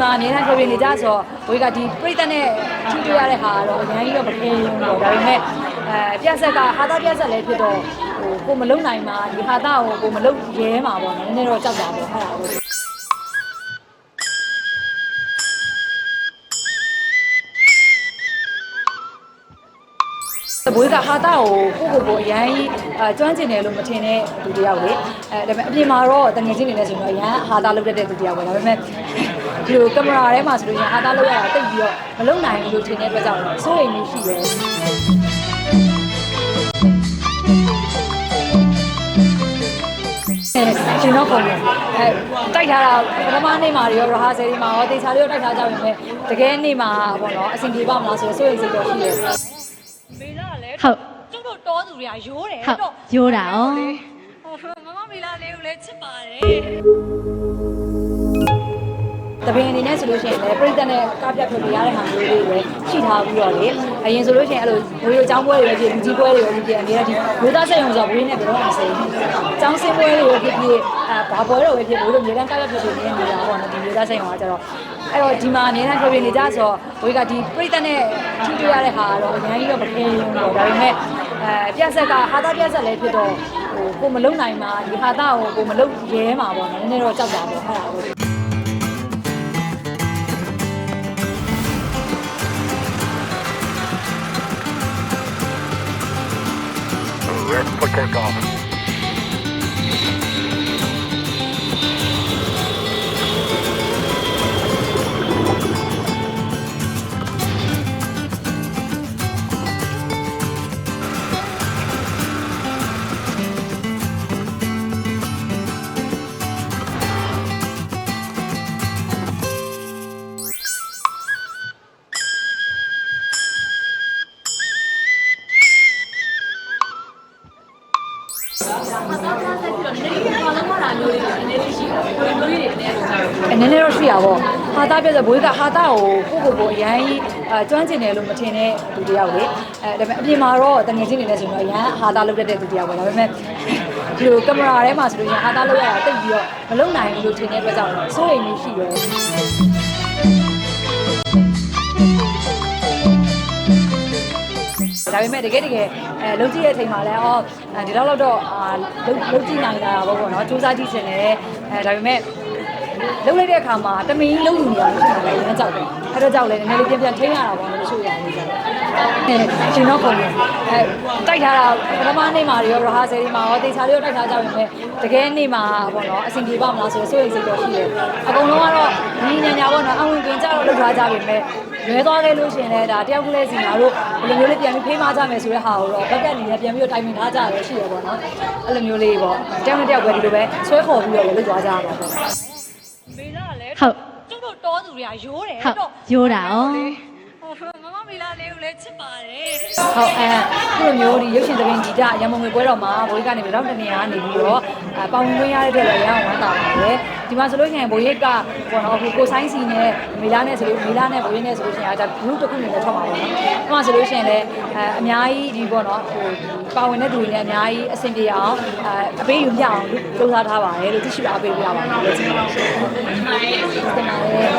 မှာအများအားဖြင့်နေကြဆိုတော့ဝေကဒီပြိတ္တနဲ့ထူးထူးရတဲ့ဟာကတော့အများကြီးတော့မခင်းဘူးပေါ့ဒါပေမဲ့အဲပြက်ဆက်ကဟာသားပြက်ဆက်လည်းဖြစ်တော့ဟိုကိုမလုံနိုင်မှာဒီဟာသားကိုကိုမလုံရဲမှာပေါ့နော်နည်းနည်းတော့ကြောက်တာပေါ့အဲ့ဒါကို တပွေးကဟာတာကိုကိုကိုကိုအရန်ကြီးအကျွမ်းကျင်တယ်လို့မထင်တဲ့လူတယောက်လေအဲဒါပေမဲ့အပြင်မှာတော့တငယ်ချင်းတွေနဲ့ဆိုရင်တော့အရန်ဟာတာလုပ်တတ်တဲ့လူတယောက်ပဲဒါပေမဲ့ဒီလိုကင်မရာထဲမှာဆိုလို့ရင်ဟာတာလုပ်ရတာတိတ်ပြီးတော့မလုံနိုင်ဘူးလို့ထင်တဲ့အတွက်ကြောင့်စိုးရိမ်နေရှိတယ်ရှင်တော့ပုံတယ်အဲတိုက်ထားတာပထမနေ့မှာရောရဟာဆယ်ဒီမှာရောတေချာလေးရောတိုက်ထားကြပါမယ်တကယ်နေ့မှာပေါ့နော်အဆင်ပြေပါမလားဆိုတော့စိုးရိမ်စိတ်တော့ရှိတယ် မေလာလည်းဟုတ်ကျုပ်တို့တောသူတွေကရိုးတယ်ဟုတ်တော့ရိုးတာဩဟိုမမမေလာလေးကိုလည်းချစ်ပါတယ်တပင်အနေနဲ့ဆိုလို့ရှိရင်လည်းပြည်သက်နဲ့ကားပြတ်ဖြစ်ပြရတဲ့ဟာမျိုးလေးပဲရှိထားပြီးတော့လေအရင်ဆိုလို့ရှိရင်အဲ့လိုဘိုးရိုးចောင်းပွဲတွေပဲဖြစ်လူကြီးပွဲတွေပဲဖြစ်ဖြစ်အနေနဲ့ဒီဘိုးသားဆက်ရုံဆိုဘိုးနဲ့ဘယ်တော့မှမဆိုင်ဘူးចောင်းစင်ပွဲတွေပဲဖြစ်ဖြစ်အဲဘာပွဲတော့ပဲဖြစ်ဘိုးတို့မြေတန်းကားပြတ်ဖြစ်ဖြစ်နေနေတာပေါ့နော်ဒီမြေသားဆက်ရုံကကျတော့ အဲ့တော့ဒီမှာအနေနဲ့ဖြစ်ဖြစ်နေကြဆိုတော့ဘိုးကဒီပြည်သက်နဲ့ထူးထူးရတဲ့ဟာကတော့အများကြီးတော့မခင်းဘူးပေါ့ဒါပေမဲ့အဲပြက်ဆက်ကဟာသားပြက်ဆက်လည်းဖြစ်တော့ဟိုကိုမလုံနိုင်မှာဒီဟာသားကိုကိုမလုံရဲမှာပေါ့နော်နည်းနည်းတော့ကြောက်တာပေါ့အဲ့ဒါကို Red for takeoff. အဲနည်းနည်းတော့ရှိတာပေါ့ဟာသားပြည့်စဘွေးကဟာသားကိုကိုကိုကိုအရန်ကြီးအကျွမ်းကျင်တယ်လို့မထင်တဲ့လူတယောက်လေအဲဒါပေမဲ့အပြင်မှာတော့တငယ်ချင်းတွေနဲ့ဆိုရင်တော့အရန်ဟာသားလုပ်တတ်တဲ့လူတယောက်ပဲဒါပေမဲ့ဒီလိုကင်မရာထဲမှာဆိုလို့ရင်ဟာသားလုပ်ရတာတိတ်ပြီးတော့မလုံနိုင်ဘူးလို့ထင်တဲ့အတွက်ကြောင့်စိုးရိမ်နေရှိတယ် ဒါပေမဲ့တကယ်တကယ်အဲလုံကြည့်တဲ့အချိန်မှာလည်းအော်ဒီလောက်တော့အာလုံလုံကြည့်နိုင်တာပေါ့ပေါ့နော်စူးစမ်းကြည့်ရှင်တယ်အဲဒါပေမဲ့လုံးလိုက်တဲ့အခါမှာတမင်ကြီးလုံးယူနေတာလို့ဆိုတာလည်းရမ်းကြောက်တယ်။အဲ့တော့ကြောက်လဲနည်းနည်းလေးပြန်ပြန်ထိန်းရတာပေါ့လို့ဆိုရတယ်ကြာ။အဲရှင်တော့ပုံတယ်။အဲတိုက်ထားတာပထမနေ့မှာရောရဟာဆယ်ဒီမှာရောတေချာလေးရောတိုက်ထားကြပါမယ်။တကယ်နေ့မှာပေါ့နော်အဆင်ပြေပါမလားဆိုတော့စိုးရိမ်စိတ်တော့ရှိတယ်။အကုန်လုံးကတော့ညီညာညာပေါ့နော်အဝင်ကင်ကြတော့လောက်ထားကြပါမယ်။ လွဲသွားခဲ့လို့ရှင်လဲဒါတယောက်ကလေးစီငါတို့ဘယ်လိုမျိုးလေးပြန်ပြီးဖေးမကြမယ်ဆိုတဲ့ဟာကိုတော့ဘက်ကအနေနဲ့ပြန်ပြီးတော့တိုင်ပင်ထားကြရရှိရပေါ့နော်။အဲ့လိုမျိုးလေးပေါ့။တယောက်နဲ့တယောက်ပဲဒီလိုပဲဆွဲခေါ်ပြီးတော့လုပ်သွားကြရမှာပေါ့။မေလာလည်းဟုတ်ကျုပ်တို့တောသူတွေကရိုးတယ်ဟုတ်တော့ရိုးတာဩဟိုမမမေလာလေးကိုလည်းချစ်ပါတယ်ဟုတ်အဲခုလိုမျိုးဒီရုပ်ရှင်သဘင်ဂီတရမုံငွေပွဲတော်မှာဘိုးရိကနေပြီးတော့တနေရာကနေပြီးတော့အပေါင်းဝင်ရတဲ့အတွက်လည်းရအောင်ဝမ်းသာပါတယ် ဒီမှာဆိုလို့ရှိရင်ဘိုးရိကပေါ့နော်အခုကိုဆိုင်စီနဲ့မီလာနဲ့ဆိုလို့မီလာနဲ့ဘိုးရိနဲ့ဆိုလို့ရှိရင်ဒါ group တစ်ခုအနေနဲ့ထွက်မှာပါနော်ဒီမှာဆိုလို့ရှိရင်လည်းအဲအများကြီးဒီပေါ့နော်ဟိုပါဝင်တဲ့သူတွေလည်းအများကြီးအဆင်ပြေအောင်အဲအပေးယူပြအောင်လုပ်ထားထားပါတယ်လို့သိရှိအားပေးပြရပါတယ်လို့ကျွန်တော်တင်ပါတယ်